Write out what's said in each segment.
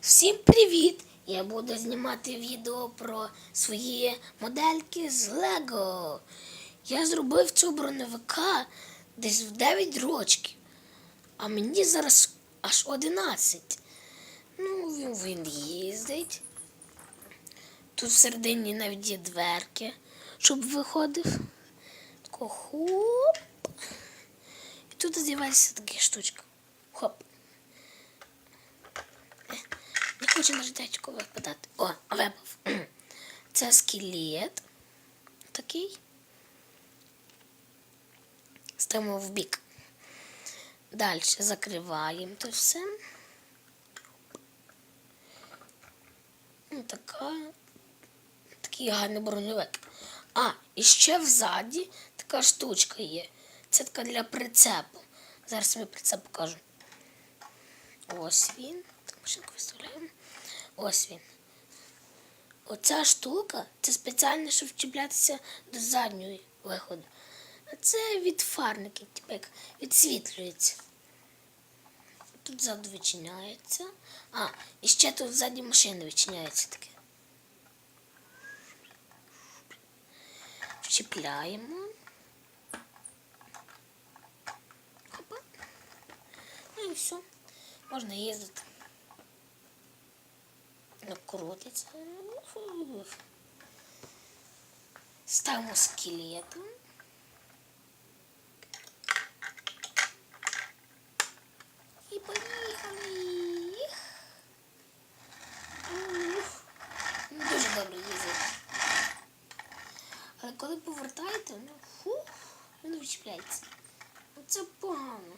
Всім привіт! Я буду знімати відео про свої модельки з Лего. Я зробив цього броневика десь в 9 років, а мені зараз аж 11. Ну, він, він їздить. Тут всередині навіть є дверки, щоб виходив. Тако хоп. І тут з'являється така штучка. Хоп. Не хочу на випадати. О, випав. Це скелет. Такий. Ставимо в бік. Далі закриваємо це все. Така. Такий гарний броньовик. А, і ще взаді така штучка є. Це така для прицепу. Зараз я прицеп покажу. Ось він. Так, виставляємо. Ось він. Оця штука це спеціально, щоб вчіплятися до задньої виходу. А це від фарників, типу як відсвітлюється. Тут ззаду відчиняється. А, і ще тут ззаді машини відчиняється таке. Вчіпляємо. Опа. Ну і все. Можна їздити. Ну, крутиться. Ставимо скелетом. І поїхали. Дуже добре їздить. Але коли повертаєте, ну фух, він відчіпляється. Оце погано.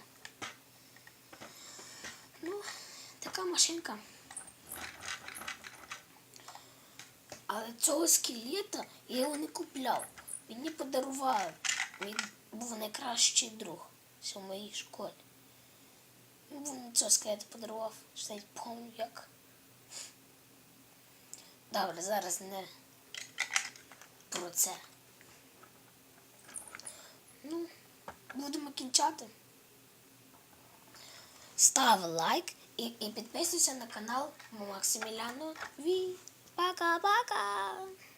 Ну, така машинка. Але цього скелета я його не купляв. Мені подарували. Він був найкращий друг в моїй школі. Він цього скелета подарував, що я пам'ятаю як. Добре, зараз не про це. Ну, будемо кінчати. Став лайк і, і підписуйся на канал Максиміляно 巴嘎巴嘎。